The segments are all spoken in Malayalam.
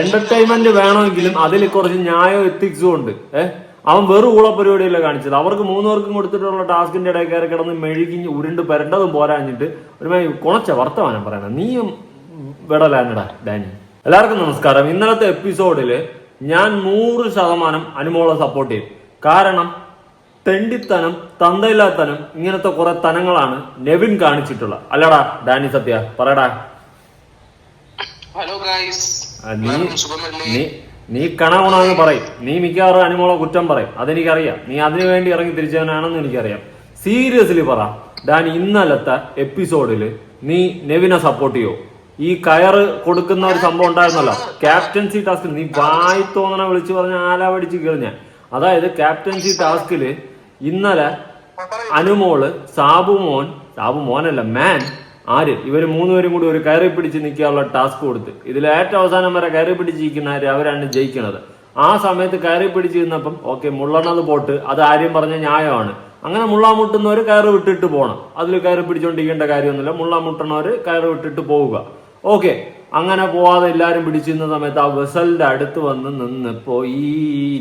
എന്റർടൈൻമെന്റ് വേണമെങ്കിലും അതിൽ കുറച്ച് ന്യായവും എത്തിക്സും ഉണ്ട്. ഏഹ് അവൻ വെറും ഊള പരിപാടിയല്ല കാണിച്ചത്. അവർക്ക് മൂന്നുപേർക്കും കൊടുത്തിട്ടുള്ള ടാസ്കിന്റെ ഇടയിൽ കയറി കിടന്ന് മെഴുകി ഉരുണ്ട് പരണ്ടതും പോരാഞ്ഞിട്ട് ഒരു മാതിരി കുണച്ച വർത്തമാനം പറയണം നീയും വിടലാനടാ ഡാനി. എല്ലാവർക്കും നമസ്കാരം. ഇന്നലത്തെ എപ്പിസോഡിൽ ഞാൻ നൂറ് ശതമാനം അനുമോളെ സപ്പോർട്ട് ചെയ്യും കാരണം തെണ്ടിത്തനം തന്തയില്ലാത്തനം ഇങ്ങനത്തെ കുറെ തനങ്ങളാണ് നെവിൻ കാണിച്ചിട്ടുള്ളത്. അല്ലടാ ഡാനി സത്യ പറയടാ. ഹലോ ഗൈസ് നീ നീ നീ കണകുണമെന്ന് പറയും. നീ മിക്കവാറും അനുമോളെ കുറ്റം പറയും. അതെനിക്കറിയാം. നീ അതിനു വേണ്ടി ഇറങ്ങി തിരിച്ചവനാണെന്ന് എനിക്കറിയാം. സീരിയസ്ലി പറ. ഡാൻ ഇന്നലത്തെ എപ്പിസോഡിൽ നീ നെവിനെ സപ്പോർട്ട് ചെയ്യോ? ഈ കയറ് കൊടുക്കുന്ന ഒരു സംഭവം ഉണ്ടായിരുന്നല്ലോ. ക്യാപ്റ്റൻസി ടാസ്കിൽ നീ വായി തോന്നണ വിളിച്ചു പറഞ്ഞ ആലാവടിച്ച് കഴിഞ്ഞ അതായത് ക്യാപ്റ്റൻസി ടാസ്കിൽ ഇന്നലെ അനുമോൾ സാബു മോൻ സാബു മോനല്ല മാൻ ആര് ഇവർ മൂന്നുപേരും കൂടി ഒരു കയറി പിടിച്ച് നിൽക്കാനുള്ള ടാസ്ക് കൊടുത്ത്. ഇതിൽ ഏറ്റവും അവസാനം വരെ കയറി പിടിച്ചിരിക്കുന്ന ആര്? അവരാണ് ജയിക്കുന്നത് ആ സമയത്ത് കയറി പിടിച്ചിരുന്നപ്പം ഓക്കെ മുള്ളണത് പോട്ട്. അത് ആര്യം പറഞ്ഞ ന്യായമാണ്. അങ്ങനെ മുള്ളാമുട്ടുന്നവർ കയറ് വിട്ടിട്ട് പോകണം അതിൽ കയറി പിടിച്ചോണ്ടിരിക്കേണ്ട കാര്യമൊന്നുമില്ല. മുള്ളാമുട്ടണവർ കയറ് വിട്ടിട്ട് പോവുക. ഓക്കെ. അങ്ങനെ പോവാതെ എല്ലാരും പിടിച്ചിരുന്ന സമയത്ത് ആ വെസലിന്റെ അടുത്ത് വന്ന് നിന്നിപ്പോ ഈ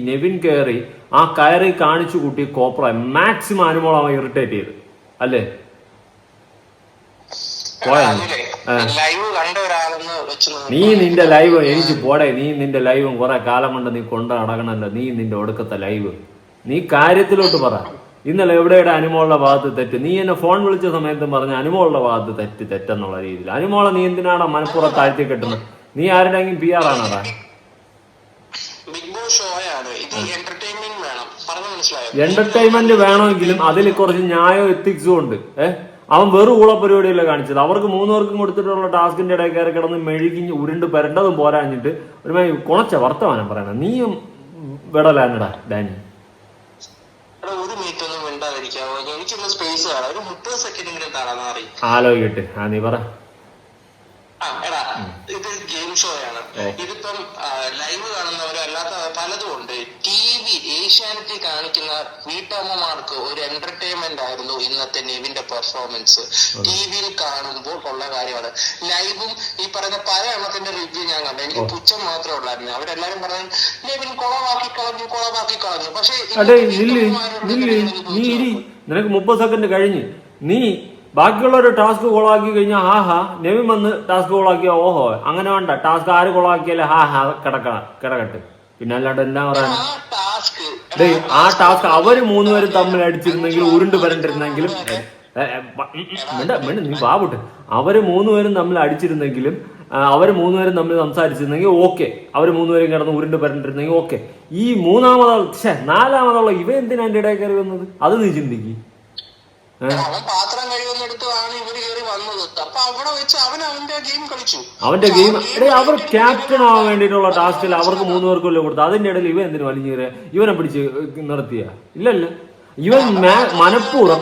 നെവിൻ കയറി ആ കയറി കാണിച്ചു കൂട്ടി കോപ്ര മാക്സിമം അനുമോളം ഇറിറ്റേറ്റ് ചെയ്ത്. അല്ലേ പോയാ ലൈവ് കണ്ട ഒരാളെന്ന് വെച്ച് നോക്ക്. നീ നിന്റെ ലൈവ് എനിക്ക് പോടെ. നീ നിന്റെ ലൈവും കുറെ കാലം കൊണ്ട് നീ കൊണ്ട നടക്കണല്ലോ. നീ നിന്റെ ഒടുക്കത്തെ ലൈവ്. നീ കാര്യത്തിലോട്ട് പറ. ഇന്നലെ എവിടെയുടെ അനുമോളുടെ ഭാഗത്ത് തെറ്റ്? നീ എന്നെ ഫോൺ വിളിച്ച സമയത്തും പറഞ്ഞ അനുമോളുടെ ഭാഗത്ത് തെറ്റ് തെറ്റെന്നുള്ള രീതിയിൽ. അനുമോളെ നീ എന്തിനാണ് മനപ്പുറം താഴ്ത്തി കെട്ടുന്നത് നീ ആരുടെയെങ്കിലും പി ആർ ആണോടാ? എന്റർടൈൻമെന്റ് വേണമെങ്കിലും അതിൽ കുറച്ച് ന്യായവും എത്തിക്സും ഉണ്ട്. ഏഹ് അവൻ വെറും ഊള പരിപാടിയല്ല കാണിച്ചത്? അവർക്ക് മൂന്ന് പേർക്കും കൊടുത്തിട്ടുള്ള ടാസ്കിന്റെ ഇടയിൽ കയറി കിടന്ന് മെഴുകിഞ്ഞ് ഉരുണ്ട് പരണ്ടതും പോരാഞ്ഞിട്ട് ഒരു കുണച്ച വർത്തമാനം പറയണം. നീയും വിടലാനടാ ഡാനി. ആലോചിക്കട്ടെ. ആ നീ പറ. ഇത് ഗെയിം ഷോ ആണ്. ഇതിപ്പം ലൈവ് ഉണ്ട് ടി വി ഏഷ്യാനെറ്റിൽ കാണിക്കുന്ന വീട്ടമ്മമാർക്ക് ഒരു എന്റർടൈൻമെന്റ് ആയിരുന്നു ഇന്നത്തെ നെവിന്റെ പെർഫോമൻസ് ടി വിയിൽ കാണുമ്പോൾ ഉള്ള കാര്യമാണ്. ലൈവും ഈ പറഞ്ഞ പല എണ്ണത്തിന്റെ റിവ്യൂ ഞാൻ കണ്ടു. എനിക്ക് പുച്ഛം മാത്രമേ ഉള്ളായിരുന്നു. അവരെല്ലാരും പറഞ്ഞു നെവിൻ കുളമാക്കി കളഞ്ഞു കുളമാക്കി കളഞ്ഞു. പക്ഷേ നിനക്ക് മുപ്പത് സെക്കൻഡ് കഴിഞ്ഞ്. നീ ബാക്കിയുള്ളവർ ടാസ്ക് കോളാക്കി കഴിഞ്ഞാൽ ഹാ ഹാ നെവിൻ വന്ന് ടാസ്ക് കോളാക്കിയ ഓഹോ അങ്ങനെ വേണ്ട. ടാസ്ക് ആര് കോളാക്കിയാലേ ഹാ ഹാ കിടക്കണം കിടക്കട്ടെ. പിന്നെ അല്ലാണ്ട് എന്താ പറയാ. ആ ടാസ്ക് അവർ മൂന്നുപേരും തമ്മിൽ അടിച്ചിരുന്നെങ്കിൽ ഉരുണ്ട് വരണ്ടിരുന്നെങ്കിലും മിണ്ട നീ ബാബുട്ട് അവർ മൂന്നുപേരും തമ്മിൽ അടിച്ചിരുന്നെങ്കിലും ആ, അവർ മൂന്നുപേരും തമ്മിൽ സംസാരിച്ചിരുന്നെങ്കിൽ ഓക്കെ. അവർ മൂന്നുപേരും കിടന്ന് ഉരുണ്ട് വരണ്ടിരുന്നെങ്കിൽ ഓക്കെ. ഈ മൂന്നാമതാ ഛേ നാലാമതുള്ള ഇവ എന്തിനാ എന്റെ ഇടയിൽ കയറി വന്നത്? അത് നീ ചിന്തിക്ക്. അവൻ പാത്രം കഴിയുന്നിടത്താണ് ഇവർ കയറി വന്നത്. അപ്പൊ അവിടെ വെച്ച് അവൻ അവന്റെ ഗെയിം കളിച്ചു. അവന്റെ ഗെയിം എടേ അവർ ക്യാപ്റ്റൻ ആവാൻ വേണ്ടിയിട്ടുള്ള ടാസ്കിൽ അവർക്ക് മൂന്ന് പേർക്കല്ലേ കൊടുത്തു. അതിന്റെ ഇടയിൽ ഇവ എന്തിനു വലിഞ്ഞു കയറിയ ഇവനെ പിടിച്ച് നിർത്തിയ. ഇല്ലല്ല. ഇവൻ മനഃപൂർവം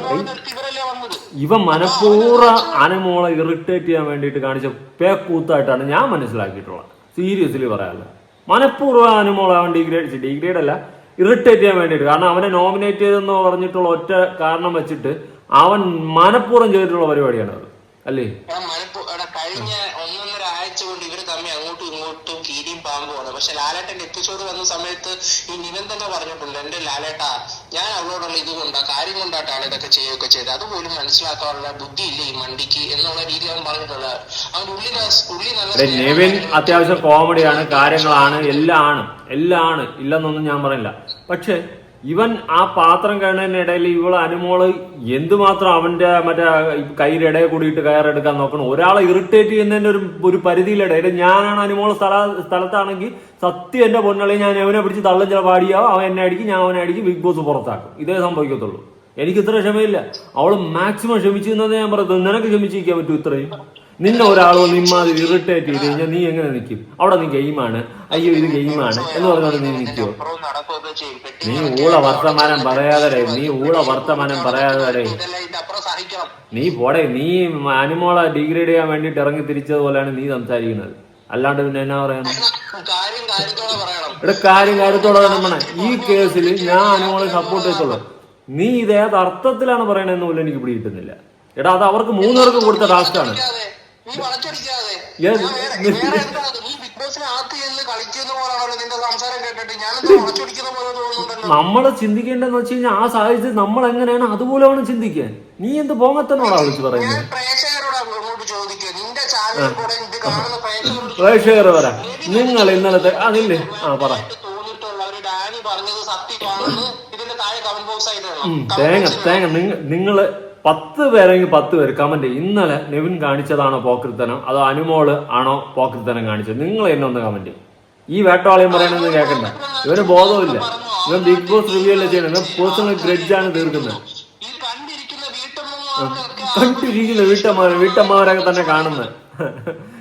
ഇവൻ മനഃപൂർവം അനമോളെ ഇറിറ്റേറ്റ് ചെയ്യാൻ വേണ്ടിയിട്ട് കാണിച്ച പേക്കൂത്തായിട്ടാണ് ഞാൻ മനസ്സിലാക്കിയിട്ടുള്ളത്. സീരിയസ്ലി പറയാനുള്ളത് മനഃപൂർവം അനുമോളെ അവൻ ഡിഗ്രേഡ് ഡിഗ്രേഡ് അല്ല ഇറിറ്റേറ്റ് ചെയ്യാൻ വേണ്ടിയിട്ട്. കാരണം അവനെ നോമിനേറ്റ് ചെയ്തെന്ന് പറഞ്ഞിട്ടുള്ള ഒറ്റ കാരണം വെച്ചിട്ട് അവൻ മനഃപൂർവം ചെയ്തിട്ടുള്ള പരിപാടിയാണ് അത്. അല്ലേ? കഴിഞ്ഞ ഒന്നൊന്നര ആഴ്ച കൊണ്ട് ഇവർ തമ്മിൽ അങ്ങോട്ടും ഇങ്ങോട്ടും കീരിയും പാമ്പുമാണ്. പക്ഷെ ലാലേട്ടന്റെ എപ്പിസോഡ് വന്ന സമയത്ത് ഈ നിവൻ തന്നെ പറഞ്ഞിട്ടുണ്ട് എന്റെ ലാലേട്ടാ ഞാൻ അവളോടുള്ള ഇത് കൊണ്ടാ കാര്യം കൊണ്ടാട്ടാണ് ഇതൊക്കെ ചെയ്യുകയൊക്കെ ചെയ്തത്. അതുപോലും മനസ്സിലാക്കാനുള്ള ബുദ്ധിയില്ല ഈ മണ്ടിക്ക് എന്നുള്ള രീതി അവൻ പറഞ്ഞിട്ടുണ്ട്. അവന്റെ ഉള്ളിൽ ഉള്ളി നല്ല നെവിൻ അത്യാവശ്യം കോമഡിയാണ് കാര്യങ്ങളാണ് എല്ലാം ആണ്. എല്ലാം ആണ്. ഇല്ലെന്നൊന്നും ഞാൻ പറയില്ല പക്ഷെ ഇവൻ ആ പാത്രം കഴിഞ്ഞതിനിടയിൽ ഇവൾ അനുമോൾ എന്തുമാത്രം അവന്റെ മറ്റേ കയ്യിലിടയെ കൂടിയിട്ട് കയറെടുക്കാൻ നോക്കണം. ഒരാളെ ഇറിറ്റേറ്റ് ചെയ്യുന്നതിന്റെ ഒരു ഒരു പരിധിയിലിടെ. ഞാനാണ് അനുമോൾ സ്ഥല സ്ഥലത്താണെങ്കിൽ സത്യം എന്റെ പൊന്നളി ഞാൻ അവനെ പിടിച്ച് തള്ളും ചില പാടിയാവും അവൻ എന്നെ അടിക്കും ഞാൻ അവനെ അടിക്കും ബിഗ് ബോസ് പുറത്താക്കും. ഇതേ സംഭവിക്കത്തുള്ളൂ. എനിക്ക് ഇത്ര ക്ഷമയില്ല. അവൾ മാക്സിമം ക്ഷമിച്ചിരുന്നത് ഞാൻ പറയുന്നത് നിനക്ക് ക്ഷമിച്ചിരിക്കാൻ പറ്റൂ ഇത്രയും? നിന്നെ ഒരാൾ വന്ന് ഇമ്മാതിരി ഇറിറ്റേറ്റ് ചെയ്ത് കഴിഞ്ഞാൽ നീ എങ്ങനെ നിൽക്കും അവിടെ നീ ഗെയിമാണ് അയ്യോ ഇത് ഗെയിമാണ് എന്ന് പറഞ്ഞാൽ നീ നിൽക്കുമോ നീ ഊള വർത്തമാനം പറയാതെ നീ ഊള വർത്തമാനം പറയാതെ നീ പോടെ നീ അനുമോളെ ഡിഗ്രേഡ് ചെയ്യാൻ വേണ്ടിയിട്ട് ഇറങ്ങി തിരിച്ചതുപോലെയാണ് നീ സംസാരിക്കുന്നത്. അല്ലാണ്ട് പിന്നെ എന്നാ പറയണം. ഇവിടെ കാര്യം കാര്യത്തോടെ നമ്മളെ. ഈ കേസിൽ ഞാൻ അനുമോളെ സപ്പോർട്ട് ചെയ്തുള്ളൂ. നീ ഇത് ഏത് അർത്ഥത്തിലാണ് പറയണതെന്ന് പോലും എനിക്ക് പിടികിട്ടുന്നില്ല എടാ അത് അവർക്ക് മൂന്നുപേർക്ക് കൊടുത്ത ടാസ്ക് ആണ്. നീ വളച്ചൊടിക്കാതെ. ഏത്? ഞാൻ വേറെ- വേറെ എന്താ അത്? നീ ബിഗ് ബോസിനകത്ത് ചെന്ന് കളിക്കുന്ന പോലാണല്ലോ നിന്റെ സംസാരം കേട്ടിട്ട്. ഞാനെന്തോ ഉറച്ചൊടിക്കുന്ന പോലെ തോന്നുന്നുണ്ടല്ലോ? നമ്മൾ ചിന്തിക്കേണ്ടതെന്ന് വെച്ച് കഴിഞ്ഞാൽ ആ സാഹചര്യത്തിൽ നമ്മൾ എങ്ങനെയാണ് അതുപോലെ വേണം ചിന്തിക്കാൻ. നീ എന്ത് പോങ്ങത്തനോടാ വിളിച്ച് പറയുന്നത് പ്രേക്ഷകർ വരാം. നിങ്ങൾ ഇന്നലത്തെ അതില്ലേ ആ പറ. തേങ്ങ തേങ്ങ നിങ്ങൾ നിങ്ങൾ പത്ത് പേരെങ്കിൽ പത്ത് പേര് കമന്റ് ഇന്നലെ നെവിൻ കാണിച്ചതാണോ പോക്കൃത്തനം അതോ അനുമോൾ ആണോ പോക്കൃത്തനം കാണിച്ചത്? നിങ്ങൾ എന്നെ ഒന്ന് കമന്റ് ഈ വേട്ടവാളയും പറയണമെന്ന് കേൾക്കണ്ട ഇവന് ബോധമില്ല ഇവൻ ബിഗ് ബോസ് റിവ്യൂ അല്ലേ ചെയ്യണം ഇവൻ പേഴ്സണൽ ഗ്രഡ്ജാണ് തീർക്കുന്നത്. കണ്ടിരിക്കുന്ന വീട്ടമ്മ വീട്ടമ്മമാരൊക്കെ തന്നെ കാണുന്നത്.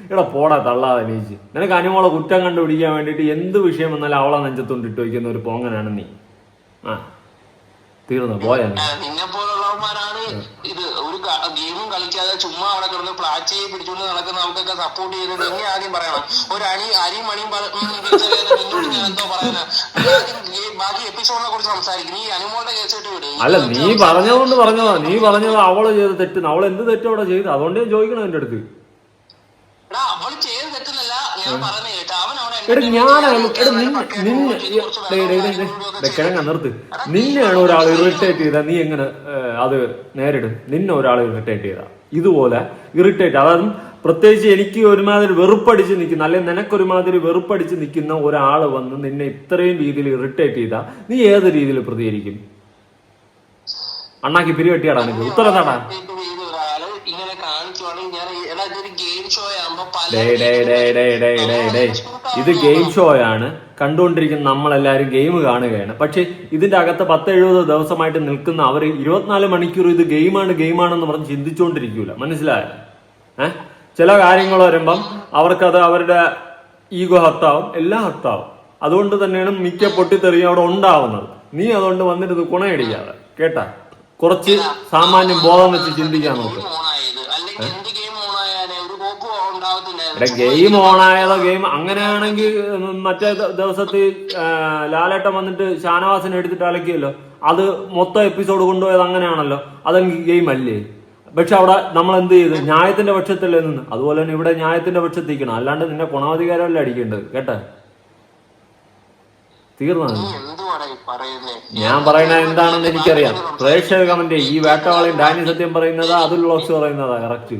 ഇവിടെ പോടാ തള്ളാതെ നീച്ച് നിനക്ക് അനുമോളെ കുറ്റം കണ്ടുപിടിക്കാൻ വേണ്ടിട്ട് എന്ത് വിഷയം വന്നാലും അവളെ നെഞ്ചത്തോണ്ട് ഇട്ട് വയ്ക്കുന്ന ഒരു പോങ്ങനാണ് നീ. ആ തീർന്നു? പോയാ നീ നിന്നെ പോലുള്ളവന്മാരാണ് ഇത് ഒരു ഗെയിമും കളിക്കാതെ ചുമ്മാ അവിടെ കിടന്ന് പ്ലാച്ചയെ പിടിച്ചുകൊണ്ട് നടക്കുന്ന നമുക്കൊക്കെ സപ്പോർട്ട് ചെയ്തത് നീ ആദ്യം പറയണം ഒരു അണി അരിയും മണിയും നിന്നോട് ഞാൻ എന്തോ പറയുന്നത് ബാക്കി എപ്പിസോഡിനെ കുറിച്ച് സംസാരിക്കും നീ അനുമോളുടെ കേസ് ഇട്ട് വിടും അല്ല നീ പറഞ്ഞതുകൊണ്ട് പറഞ്ഞതാ നീ പറഞ്ഞത് അവൾ ചെയ്ത് തെറ്റ് അവൾ എന്ത് തെറ്റ് അവിടെ ചെയ്ത് അതുകൊണ്ട് ഞാൻ ചോദിക്കണം എന്റെ അടുത്ത് അവൾ ചെയ്ത് തെറ്റുന്നല്ല ഞാൻ പറഞ്ഞു കേട്ടോ അവൻ നിർത്ത് നിന്നെയാണ് ഒരാൾ ഇറിറ്റേറ്റ് ചെയ്താ നീ എങ്ങനെ അത് നേരിടും നിന്നെ ഒരാൾ ഇറിറ്റേറ്റ് ചെയ്താ ഇതുപോലെ ഇറിറ്റേറ്റ് അതായത് പ്രത്യേകിച്ച് എനിക്ക് ഒരുമാതിരി വെറുപ്പടിച്ച് നിൽക്കുന്ന അല്ലെങ്കിൽ നിനക്കൊരുമാതിരി വെറുപ്പടിച്ച് നിൽക്കുന്ന ഒരാൾ വന്ന് നിന്നെ ഇത്രയും രീതിയിൽ ഇറിറ്റേറ്റ് ചെയ്താ നീ ഏത് രീതിയിൽ പ്രതികരിക്കും? അണ്ണാക്കി പിരിവെട്ടിയാടാ നിനക്ക്. ഉത്തരം ഇത് ചെയ്ത ഒരാൾ ഇങ്ങനെ കാണിക്കുവാണെങ്കിൽ ഞാൻ എടാ ഇതൊരു ഗെയിം ഷോ ആകുമ്പോ പല day day day day day day day ഇത് ഗെയിം ഷോ ആണ്. കണ്ടുകൊണ്ടിരിക്കുന്ന നമ്മളെല്ലാരും ഗെയിം കാണുകയാണ്. പക്ഷെ ഇതിന്റെ അകത്ത് പത്ത് എഴുപത് ദിവസമായിട്ട് നിൽക്കുന്ന അവർ ഇരുപത്തിനാല് മണിക്കൂർ ഇത് ഗെയിമാണ് ഗെയിമാണെന്ന് പറഞ്ഞ് ചിന്തിച്ചുകൊണ്ടിരിക്കൂല മനസ്സിലായോ? ഏഹ് ചില കാര്യങ്ങൾ വരുമ്പം അവർക്കത് അവരുടെ ഈഗോ ഹർത്താവും എല്ലാം ഹർത്താവും. അതുകൊണ്ട് തന്നെയാണ് മിക്ക പൊട്ടിത്തെറിയും അവിടെ ഉണ്ടാവുന്നത്. നീ അതുകൊണ്ട് വന്നിട്ട് ഗുണയടിക്കാതെ കേട്ടാ? കുറച്ച് സാമാന്യം ബോധം വെച്ച് ചിന്തിക്കാൻ നോക്ക് ഗെയിം ഓണായത് അല്ലെങ്കിൽ എന്ത് ഗെയിം ഓണായാലേ ഒരു കോപ്പ് ഉണ്ടാവത്തില്ലായിരുന്നു ഇവിടെ ഗെയിം ആയതോ ഗെയിം അങ്ങനെയാണെങ്കിൽ മറ്റേ ദിവസത്തിൽ ലാലേട്ടം ലാലേട്ടൻ വന്നിട്ട് ഷാനവാസിനെ എടുത്തിട്ട് അലക്കിയല്ലോ. അത് മൊത്തം എപ്പിസോഡ് കൊണ്ടുപോയത് അങ്ങനെയാണല്ലോ. അതെങ്കിൽ ഗെയിം അല്ലേ? പക്ഷെ അവിടെ നമ്മൾ എന്ത് ചെയ്ത്? ന്യായത്തിന്റെ പക്ഷത്തല്ലേ നിന്ന്. അതുപോലെ തന്നെ ഇവിടെ ന്യായത്തിന്റെ പക്ഷത്തിരിക്കണം. അല്ലാണ്ട് നിന്നെ ഗുണാധികാരമല്ല അടിക്കേണ്ടത്. കേട്ടെ? തീർന്നു ഞാൻ പറയുന്ന എന്താണെന്ന് എനിക്കറിയാം. പ്രേക്ഷക കമന്റ് ഈ വേട്ടവാളി ഡാനി സത്യം പറയുന്നതാ അതുൽ ലോക്സ് പറയുന്നതാ കറക്റ്റ്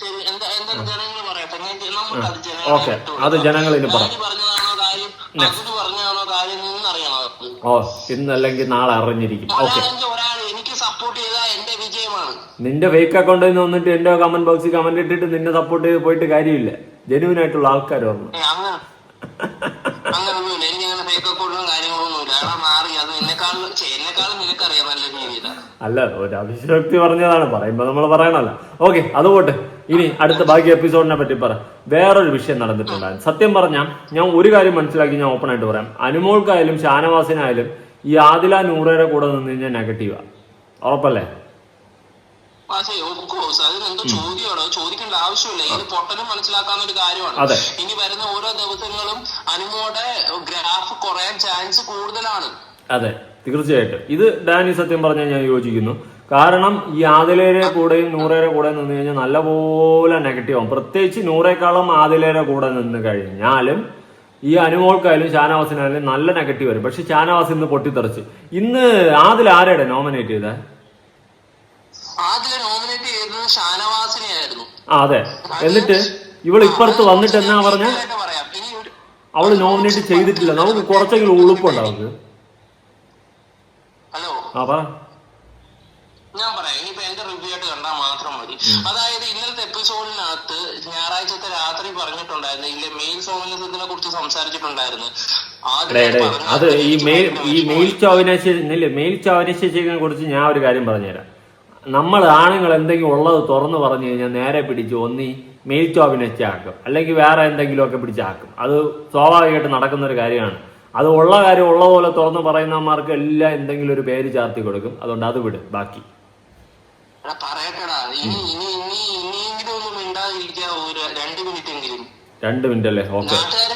ശരി എന്താ എന്താ ജനങ്ങൾ പറയട്ടെ ഞാൻ നമുക്ക് അത് ഓക്കെ. അത് ജനങ്ങൾ പറ. പറഞ്ഞതാണോ കാര്യം? അതിന് പറഞ്ഞതാണോ കാര്യം നിന്നറിയണം ഓ ഇന്നല്ലെങ്കിൽ നാളെ അറിഞ്ഞിരിക്കും. ഓക്കെ. നിന്റെ ഫേക്ക് അക്കൗണ്ടിൽ നിന്ന് വന്നിട്ട് എന്റെ കമന്റ് ബോക്സിൽ കമന്റ് ഇട്ടിട്ട് നിന്നെ സപ്പോർട്ട് ചെയ്ത് പോയിട്ട് കാര്യമില്ല. ജെനുവിൻ ആയിട്ടുള്ള ആൾക്കാർ പറഞ്ഞു അത് നല്ല അല്ല ഒരു അഭിശക്തി പറഞ്ഞതാണ്. പറയുമ്പോ നമ്മൾ പറയണല്ലോ. ഓക്കെ അതുപോട്ടെ ഇനി അടുത്ത ബാക്കി എപ്പിസോഡിനെ പറ്റി പറ. വേറൊരു വിഷയം നടന്നിട്ടുണ്ടായിരുന്നു. സത്യം പറഞ്ഞാൽ ഞാൻ ഒരു കാര്യം മനസ്സിലാക്കി ഞാൻ ഓപ്പൺ ആയിട്ട് പറയാം. അനുമോൾക്കായാലും ഷാനവാസിനായാലും ഈ ആദില നൂറയുടെ കൂടെ നിന്ന് കഴിഞ്ഞാൽ നെഗറ്റീവാ ഉറപ്പല്ലേ? പക്ഷേ ഓഫ്കോഴ്സ് അതിന് എന്തോ ചോദ്യമാണോ? ചോദിക്കേണ്ട ആവശ്യമില്ല. ഇത് പൊട്ടനും മനസ്സിലാക്കാവുന്ന ഒരു കാര്യമാണ്. അതെ. ഇനി വരുന്ന ഓരോ ദിവസങ്ങളും അനുമോടെ ഗ്രാഫ് കുറയാൻ ചാൻസ് കൂടുതലാണ്. അതെ തീർച്ചയായിട്ടും. ഇത് ഡാനി സത്യം പറഞ്ഞാൽ ഞാൻ യോജിക്കുന്നു. കാരണം ഈ ആദിലേരെ കൂടെയും നൂറേരെ കൂടെ നിന്ന് കഴിഞ്ഞാൽ നല്ലപോലെ നെഗറ്റീവ് ആവും. പ്രത്യേകിച്ച് നൂറേക്കാളും ആദിലേരെ കൂടെ നിന്ന് കഴിഞ്ഞാലും ഈ അനുമോൾക്കായാലും ഷാനവാസിനായാലും നല്ല നെഗറ്റീവ് വരും. പക്ഷെ ഷാനവാസ് ഇന്ന് പൊട്ടിത്തെറിച്ച്. ഇന്ന് ആദിൽ ആരെയുടെ നോമിനേറ്റ് ചെയ്തേ? ആ അതെ. എന്നിട്ട് ഇവൾ ഇപ്പുറത്ത് വന്നിട്ട് എന്നാ പറഞ്ഞ? അവൾ നോമിനേറ്റ് ചെയ്തിട്ടില്ല. നമുക്ക് കുറച്ചെങ്കിലും ഉളുപ്പുണ്ട് അവൾക്ക് ഹലോ. ആ പറ ഞാൻ പറയാം ഇനിയിപ്പോ എന്റെ റിവ്യൂ ആയിട്ട് കണ്ടാൽ മാത്രം മതി അതായത് ഇന്നലത്തെ എപ്പിസോഡിനകത്ത് ഞായറാഴ്ചത്തെ രാത്രി പറഞ്ഞിട്ടുണ്ടായിരുന്നു. ഇല്ലേ മെയിൽ സോമിനിസത്തിനെ കുറിച്ച് സംസാരിച്ചിട്ടുണ്ടായിരുന്നു. അത്. ഈ മെയിൽ ഈ മെയിൽ ചോവിനശില്ല മെയിൽ ചോവിനശിച്ചിനെ കുറിച്ച് ഞാൻ ഒരു കാര്യം പറഞ്ഞുതരാം. നമ്മൾ ആണുങ്ങൾ എന്തെങ്കിലും ഉള്ളത് തുറന്നു പറഞ്ഞു കഴിഞ്ഞാൽ നേരെ പിടിച്ച് ഒന്നി മെയിൽ ചോവിനച്ചാക്കും അല്ലെങ്കിൽ വേറെ എന്തെങ്കിലുമൊക്കെ പിടിച്ചാക്കും അത് സ്വാഭാവികമായിട്ട് നടക്കുന്ന ഒരു കാര്യമാണ്. അത് ഉള്ള കാര്യം ഉള്ള പോലെ തുറന്ന് പറയുന്നവന്മാർക്ക് എല്ലാം എന്തെങ്കിലും ഒരു പേര് ചാർത്തി കൊടുക്കും. അതുകൊണ്ട് അത് വിട്. ബാക്കി. എടാ ഇനി ഇനി ഇനിയെങ്കിലും ഒന്നും മിണ്ടാതിരിക്കുക ഒരു രണ്ട് മിനിറ്റ് എങ്കിലും രണ്ട് മിനിറ്റ് അല്ലേ ഓക്കെ നാട്ടുകാർ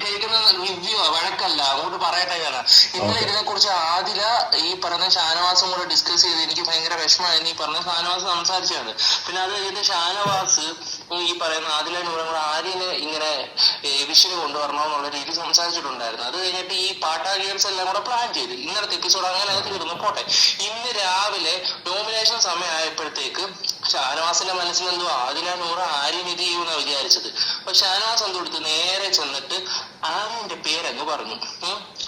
കേൾക്കുന്ന റിവ്യൂ വഴക്കല്ല അങ്ങോട്ട് പറയട്ടെ കാരണം ഇന്നലെ ഇതിനെ കുറിച്ച് ആദില ഈ പറഞ്ഞ ഷാനവാസും കൂടെ ഡിസ്കസ് ചെയ്ത് എനിക്ക് ഭയങ്കര വിഷമമായിരുന്നു ഈ പറഞ്ഞ ഷാനവാസ് സംസാരിച്ചാണ് പിന്നെ അത് കഴിഞ്ഞ ഷാനവാസ് ഈ പറയുന്ന ആദില നൂറങ്ങൾ കൂടെ ആര്യനെ ഇങ്ങനെ കൊണ്ടുവരണം കൊണ്ടുവരണമെന്നുള്ള രീതി സംസാരിച്ചിട്ടുണ്ടായിരുന്നു. അത് കഴിഞ്ഞിട്ട് ഈ പാട്ട ഗെയിംസ് എല്ലാം കൂടെ പ്ലാൻ ചെയ്ത്. ഇന്നത്തെ എപ്പിസോഡ് അങ്ങനെ അത് തീർന്നു. പോട്ടെ. ഇന്ന് രാവിലെ നോമിനേഷൻ സമയമായപ്പോഴത്തേക്ക് ഷാനവാസിന്റെ മനസ്സിൽ എന്തോ ആദില നൂറ് ആര്യം ഇത് ചെയ്യുമെന്നാ വിചാരിച്ചത്. അപ്പൊ ഷാനവാസ് എന്തോ എടുത്ത് നേരെ ചെന്നിട്ട് ആര്യന്റെ പേരങ്ങ് പറഞ്ഞു.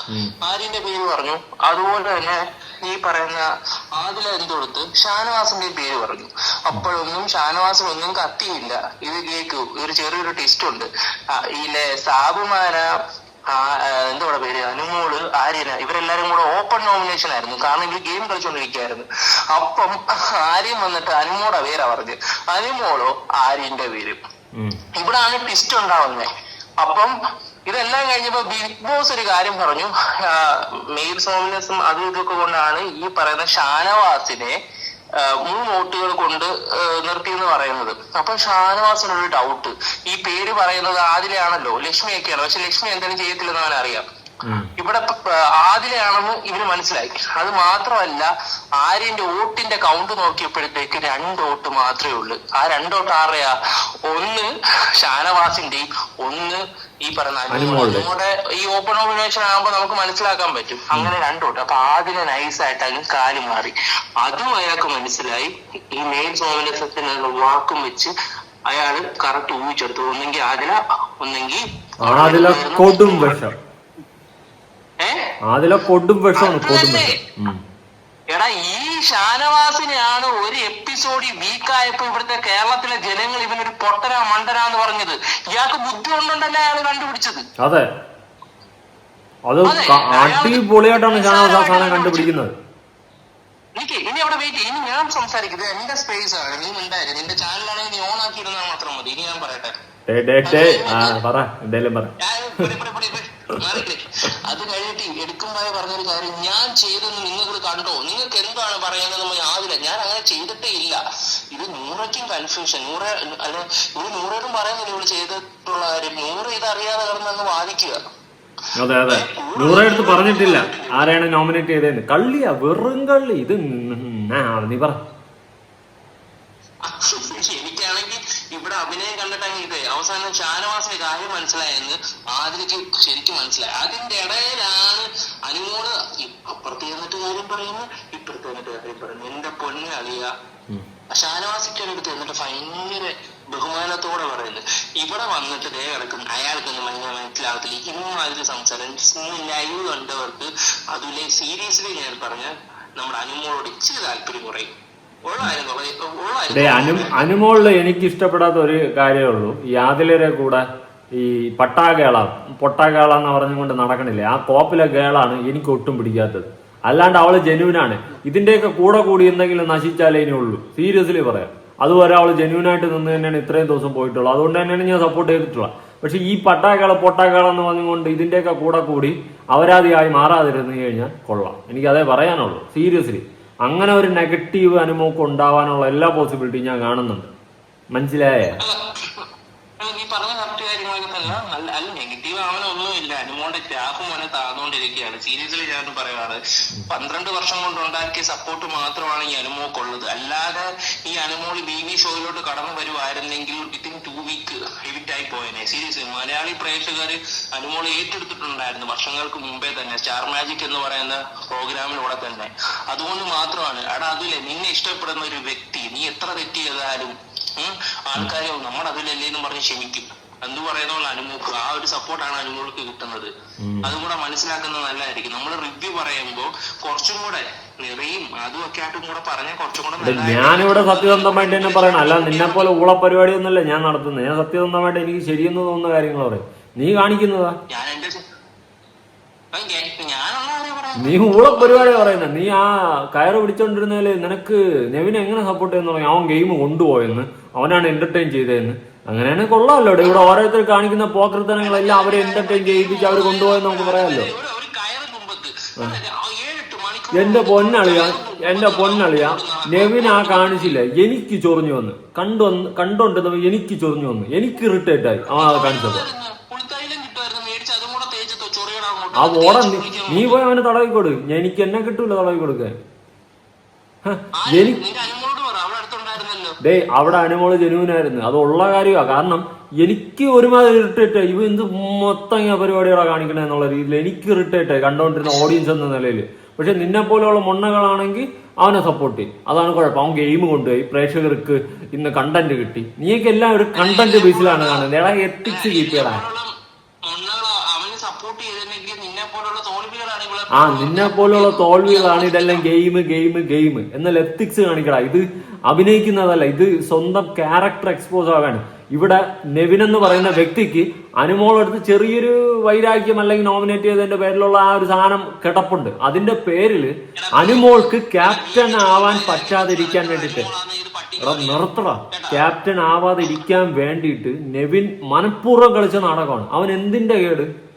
ഉം. പേര് പറഞ്ഞു. അതുപോലെ തന്നെ ഈ പറയുന്ന ആദില എന്തെടുത്ത് ഷാനവാസിന്റെ പേര് പറഞ്ഞു. അപ്പോഴൊന്നും ഒന്നും കത്തിയില്ല. ഇത് കേൾക്കൂ ഒരു ചെറിയൊരു ടെസ്റ്റ് ഉണ്ട്. ഇതിലെ സാബുമാന എന്തോടെ പേര്? അനുമോൾ ആര്യന ഇവരെല്ലാരും കൂടെ ഓപ്പൺ നോമിനേഷൻ ആയിരുന്നു. കാരണം ഇവർ ഗെയിം കളിച്ചോണ്ടിരിക്കുകയായിരുന്നു. അപ്പം ആര്യൻ വന്നിട്ട് അനുമോടെ പേരാ പറഞ്ഞ് അനുമോളോ ആര്യന്റെ പേര്. ഇവിടാണ് ട്വിസ്റ്റ് ഉണ്ടാവുന്നത് അപ്പം ഇതെല്ലാം കഴിഞ്ഞപ്പോ ബിഗ് ബോസ് ഒരു കാര്യം പറഞ്ഞു. മെയിൽ സോമിനസും അതും ഇതൊക്കെ കൊണ്ടാണ് ഈ പറയുന്ന ഷാനവാസിനെ മൂന്ന് വോട്ടുകൾ കൊണ്ട് നിർത്തി എന്ന് പറയുന്നത്. അപ്പൊ ഷാനവാസിനൊരു ഡൗട്ട് ഈ പേര് പറയുന്നത് ആദിലാണല്ലോ ലക്ഷ്മിയൊക്കെയാണ്. പക്ഷെ ലക്ഷ്മി എന്തെങ്കിലും ചെയ്യത്തില്ലെന്ന് ഉം. ഇവിടെ ആദിലെയാണെന്ന് ഇവന് മനസ്സിലായി. അത് മാത്രമല്ല ആര്യന്റെ വോട്ടിന്റെ കൗണ്ട് നോക്കിയപ്പോഴത്തേക്ക് രണ്ട് വോട്ട് മാത്രമേ ഉള്ളൂ. ആ രണ്ട് വോട്ട് ആരുടെയാ? ഒന്ന് ഷാനവാസിന്റെയും ഒന്ന് ഈ. നമ്മുടെ ഈ ഓപ്പൺ നോമിനേഷൻ ആകുമ്പോൾ നമുക്ക് മനസ്സിലാക്കാൻ പറ്റും. അങ്ങനെ രണ്ട് വോട്ട്. അപ്പൊ ആദിലെ നൈസായിട്ടാലും കാൽ മാറി. അതും അയാൾക്ക് മനസ്സിലായി. ഈ മെയിൻ നോമിനേഷത്തിനുള്ള വാക്കും വെച്ച് അയാൾ കറക്റ്റ് ഊഹിച്ചെടുത്തു. ഒന്നെങ്കിൽ ആദില ഒന്നെങ്കിൽ കൊടും വിഷം. ആദില കൊടും വിഷമാണ് കൊടും വിഷം. എടാ ഈ ഷാനവാസിനെയാണ് ഒരു എപ്പിസോഡിൽ വീക്കായപ്പോ ഇവിടുത്തെ കേരളത്തിലെ ജനങ്ങൾ ഇവനൊരു പൊട്ടര മണ്ടര എന്ന് പറഞ്ഞത്. ഇയാൾക്ക് ബുദ്ധി കൊണ്ടുണ്ടല്ലേ അയാൾ കണ്ടുപിടിച്ചത്? അതെ. അത് അടിപൊളിയായിട്ടാണ് ഷാനവാസ് ആ സാധനം കണ്ടുപിടിക്കുന്നത്. എനിക്ക് ഇനി അവിടെ വെയിറ്റ് ഇനി ഞാൻ സംസാരിക്കുന്നത് എന്റെ സ്പേസ് ആണ്. നീ ഉണ്ടായിരുന്നു നിന്റെ ചാനലാണെങ്കിൽ നീ ഓൺ ആക്കി ഇരുന്നാൽ മാത്രം മതി. ഇനി ഞാൻ പറയട്ടെ. പറ. എന്തേലും പറ. അത് കഴിഞ്ഞിട്ട് എടുക്കുമ്പോഴേ പറഞ്ഞൊരു കാര്യം ഞാൻ ചെയ്തെന്ന് നിങ്ങൾ കണ്ടോ നിങ്ങൾക്ക് എന്താണ് പറയുന്നത് യാതില്ല ഞാൻ അങ്ങനെ ചെയ്തിട്ടേ ഇല്ല. ഇത് നൂറയ്ക്കും കൺഫ്യൂഷൻ നൂറ അല്ല ഇത് നൂറേരും പറയുന്നില്ല ഇവൾ ചെയ്തിട്ടുള്ള കാര്യം. നൂറ് ഇത് അറിയാതെ കിടന്നങ്ങ് വാദിക്കുക. അതെ അതെ. നൂറെ അടുത്ത് പറഞ്ഞിട്ടില്ല. ആരെയാണ് നോമിനേറ്റ് ചെയ്തതെന്ന്. കള്ളിയാ വെറും കള്ളി. ഇത് നീ പറ. ഇവിടെ അഭിനയം കണ്ടിട്ടങ്ങ് ഇത്. അവസാനം ഷാനവാസിന്റെ കാര്യം മനസ്സിലായെന്ന് ആദിലേക്ക് ശരിക്കും മനസ്സിലായി. അതിന്റെ ഇടയിലാണ് അനുമോൾ ഇ- അപ്പുറത്ത് ചെന്നിട്ട് കാര്യം പറയുന്നു ഇപ്പുറത്ത് ചെന്നിട്ട് കാര്യം പറയുന്നു. എന്റെ പൊണ്ണ് അളിയ. ഷാനവാസിക്ക് അടുത്ത് എന്നിട്ട് ഭയങ്കര ബഹുമാനത്തോടെ പറയുന്നു. ഇവിടെ വന്നിട്ട് ദേ കിടക്കും അയാൾക്കൊന്നും ഭയങ്കര മനസ്സിലാവത്തില്ല. ഇമ്മാതിരി സംസാരം. ലൈവ് കണ്ടവർക്ക് അതിലെ സീരിയസ്ലി ഞാൻ പറഞ്ഞ നമ്മുടെ അനുമോളോട് ഇച്ചിരി താല്പര്യം കുറയും. അനു അനുമോളിൽ എനിക്ക് ഇഷ്ടപ്പെടാത്ത ഒരു കാര്യമേ ഉള്ളൂ. ഈ ആദിലരെ കൂടെ ഈ പട്ടാകേള പൊട്ടാകേള എന്ന് പറഞ്ഞുകൊണ്ട് നടക്കണില്ലേ? ആ കോപ്പിലെ ഗേളാണ് എനിക്ക് ഒട്ടും പിടിക്കാത്തത്. അല്ലാണ്ട് അവൾ ജെനുവിനാണ് ഇതിന്റെയൊക്കെ കൂടെ കൂടി എന്തെങ്കിലും നശിച്ചാലേ ഇനി ഉള്ളൂ. സീരിയസ്ലി പറയാം. അതുവരെ അവൾ ജെന്യൂനായിട്ട് നിന്ന് തന്നെയാണ് ഇത്രയും ദിവസം പോയിട്ടുള്ളത്. അതുകൊണ്ട് തന്നെയാണ് ഞാൻ സപ്പോർട്ട് ചെയ്തിട്ടുള്ളത്. പക്ഷെ ഈ പട്ടാകേള പൊട്ടാകേള എന്ന് പറഞ്ഞുകൊണ്ട് ഇതിന്റെയൊക്കെ കൂടെ കൂടി അപരാധിയായി മാറാതിരുന്നു കഴിഞ്ഞാൽ കൊള്ളാം. എനിക്ക് അതേ പറയാനുള്ളൂ. സീരിയസ്ലി. അങ്ങനെ ഒരു നെഗറ്റീവ് അനുഭവം ഉണ്ടാവാനുള്ള എല്ലാ പോസിബിലിറ്റിയും ഞാൻ കാണുന്നുണ്ട്. മനസ്സിലായേ? നീ പറഞ്ഞ കറക്റ്റ് കാര്യങ്ങളൊക്കെ തന്നെ അല്ല നെഗറ്റീവ് നെഗറ്റീവ് ഒന്നുമില്ല. അനുമോളുടെ ഗ്രാഫ് മോനെ താഴ്ന്നുകൊണ്ടിരിക്കുകയാണ് സീരിയസ്ലി ഞാൻ പറയുകയാണ് പന്ത്രണ്ട് വർഷം കൊണ്ട് ഉണ്ടാക്കിയ സപ്പോർട്ട് മാത്രമാണ് ഈ അനുമോക്കുള്ളത്. അല്ലാതെ ഈ അനുമോൾ ബി വി ഷോയിലോട്ട് കടന്നു വരുമായിരുന്നെങ്കിൽ വിത്തിൻ ടു വീക്ക് എവിറ്റ് ആയി പോയനെ. സീരിയസ്ലി മലയാളി പ്രേക്ഷകർ അനുമോൾ ഏറ്റെടുത്തിട്ടുണ്ടായിരുന്നു വർഷങ്ങൾക്ക് മുമ്പേ തന്നെ. സ്റ്റാർ മാജിക് എന്ന് പറയുന്ന പ്രോഗ്രാമിലൂടെ തന്നെ. അതുകൊണ്ട് മാത്രമാണ്. എടാ അതിലെ നിന്നെ ഇഷ്ടപ്പെടുന്ന ഒരു വ്യക്തി നീ എത്ര തെറ്റ് ചെയ്താലും നമ്മൾ അതിലല്ലേ എന്ന് പറഞ്ഞ് ക്ഷമിക്കും. എന്ത് പറയുന്ന പോലെ അനുമോക്ക് ആ ഒരു സപ്പോർട്ടാണ് അനുമോൾക്ക് കിട്ടുന്നത്. അതും കൂടെ മനസ്സിലാക്കുന്നത് നല്ലതായിരിക്കും. നമ്മൾ റിവ്യൂ പറയുമ്പോൾ കുറച്ചും കൂടെ നിറയും അതും ഒക്കെ ആയിട്ടും കൂടെ പറഞ്ഞാൽ കുറച്ചും കൂടെ. ഞാനിവിടെ സത്യസന്ധമായിട്ട് തന്നെ പറയണം അല്ല നിന്നെ പോലെ ഊള ഒന്നല്ലേ ഞാൻ നടത്തുന്നത്. ഞാൻ സത്യസന്ധമായിട്ട് എനിക്ക് ശരിയെന്ന് തോന്നുന്ന കാര്യങ്ങൾ പറയും നീ കാണിക്കുന്നതാ? ഞാൻ എന്റെ ഞാൻ- നീ ഊള പരിപാടി പറയുന്ന. നീ ആ കയറ് പിടിച്ചോണ്ടിരുന്നാൽ നിനക്ക് നെവിനെ എങ്ങനെ സപ്പോർട്ട് ചെയ്യുന്ന അവൻ ഗെയിം കൊണ്ടുപോയെന്ന് അവനാണ് എന്റർടൈൻ ചെയ്തതെന്ന് അങ്ങനെയാണെങ്കിൽ കൊള്ളാമല്ലോ ഇവിടെ. ഓരോരുത്തർ കാണിക്കുന്ന പോക്കൃത്തനങ്ങളെല്ലാം അവരെ എന്റർടൈൻ ചെയ്യിപ്പിച്ച് അവർ കൊണ്ടുപോയെന്ന് നമുക്ക് പറയാമല്ലോ. എന്റെ പൊന്നളിയ എന്റെ പൊന്നളിയ നെവിൻ ആ കാണിച്ചില്ല? എനിക്ക് ചൊറിഞ്ഞു വന്ന്. കണ്ടു വന്ന് കണ്ടോണ്ടിരുന്നപ്പോ എനിക്ക് ചൊറിഞ്ഞു വന്ന്. എനിക്ക് ഇറിറ്റേറ്റ് ആയി. ആ കാണിച്ചപ്പോ പുളിത്തൈലം കിട്ടുമായിരുന്നു മേടിച്ച് അതും കൂടെ തേച്ച് ചൊറിയണം ആ ഓട നീ പോയി അവന് തടവി കൊടു എനിക്ക് എന്നെ കിട്ടൂല തടവി കൊടുക്കാൻ. ഡേ അവിടെ അനുമോൾ ജനുവിനായിരുന്നു. അത് ഉള്ള കാര്യമാണ് കാരണം എനിക്ക് ഒരുമാതിരി ഇറിറ്റേറ്റ് ഇവ എന്ത് മൊത്തം ഇങ്ങനെ പരിപാടികളാണ് കാണിക്കണേ എന്നുള്ള രീതിയിൽ എനിക്ക് ഇറിറ്റേറ്റ് കണ്ടോണ്ടിരുന്ന ഓഡിയൻസ് എന്ന നിലയിൽ പക്ഷെ നിന്നെ പോലെയുള്ള മൊണ്ണകളാണെങ്കിൽ അവനെ സപ്പോർട്ട് ചെയ്യും. അതാണ് കുഴപ്പം. അവൻ ഗെയിം കൊണ്ടുപോയി. പ്രേക്ഷകർക്ക് ഇന്ന് കണ്ടന്റ് കിട്ടി. നീയൊക്കെ എല്ലാം ഒരു കണ്ടന്റ് ബേസിലാണ് കാണുന്നത്. എത്തിക്സ് കീപ്പ് ആ നിന്നെ പോലുള്ള തോൽവികളാണ് ഇതെല്ലാം ഗെയിം ഗെയിം ഗെയിം എന്നാൽ എത്തിക്സ് കാണിക്കടാ. ഇത് അഭിനയിക്കുന്നതല്ല. ഇത് സ്വന്തം ക്യാരക്ടർ എക്സ്പോസ് ആവാണ് ഇവിടെ നെവിൻ എന്ന് പറയുന്ന വ്യക്തിക്ക് അനുമോളടുത്ത് ചെറിയൊരു വൈരാഗ്യം അല്ലെങ്കിൽ നോമിനേറ്റ് ചെയ്തതിന്റെ പേരിലുള്ള ആ ഒരു സാധനം കിടപ്പുണ്ട്. അതിന്റെ പേരിൽ അനുമോൾക്ക് ക്യാപ്റ്റൻ ആവാൻ പറ്റാതിരിക്കാൻ വേണ്ടിയിട്ട്. എടാ നിർത്തടാ. ക്യാപ്റ്റൻ ആവാതിരിക്കാൻ വേണ്ടിയിട്ട് നെവിൻ മനഃപൂർവം കളിച്ച നാടകമാണ്. അവൻ എന്തിന്റെ കേട്?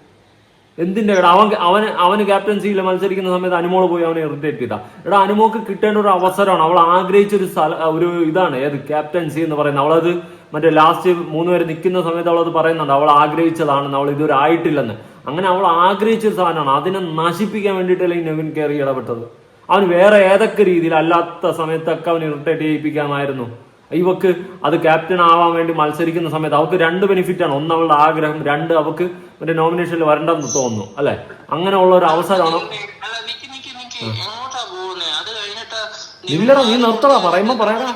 എന്തിന്റെ എടാ അവൻ അവന് അവന് ക്യാപ്റ്റൻസിയിൽ മത്സരിക്കുന്ന സമയത്ത് അനുമോൾ പോയി അവനെ ഇറിറ്റേറ്റ് ചെയ്താ. എടാ അനുമോക്ക് കിട്ടേണ്ട ഒരു അവസരമാണ്. അവൾ ആഗ്രഹിച്ച ഒരു സ്ഥല ഒരു ഇതാണ്. ഏത്? ക്യാപ്റ്റൻസി എന്ന് പറയുന്നത് അവളത് മറ്റേ ലാസ്റ്റ് മൂന്ന് പേര് നിൽക്കുന്ന സമയത്ത് അവളത് പറയുന്നുണ്ട്. അവൾ ആഗ്രഹിച്ചതാണെന്ന്. അവൾ ഇതുവരെ ആയിട്ടില്ലെന്ന്. അങ്ങനെ അവൾ ആഗ്രഹിച്ച ഒരു സാധനമാണ്. അതിനെ നശിപ്പിക്കാൻ വേണ്ടിയിട്ടല്ലേ നവീൻ കയറി ഇടപെട്ടത്? അവന് വേറെ ഏതൊക്കെ രീതിയിൽ അല്ലാത്ത സമയത്തൊക്കെ അവൻ ഇറിറ്റേറ്റ് ചെയ്യിപ്പിക്കാമായിരുന്നു. ഇവക്ക് അത് ക്യാപ്റ്റൻ ആവാൻ വേണ്ടി മത്സരിക്കുന്ന സമയത്ത് അവക്ക് രണ്ട് ബെനിഫിറ്റ് ആണ്. ഒന്ന് അവളുടെ ആഗ്രഹം രണ്ട് അവക്ക് മറ്റേ നോമിനേഷനിൽ വരണ്ടെന്ന് തോന്നുന്നു അല്ലെ? അങ്ങനെയുള്ള ഒരു അവസരമാണ്. ഇല്ലടാ നീ നിർത്തടാ പറയുമ്പോ പറയടാ.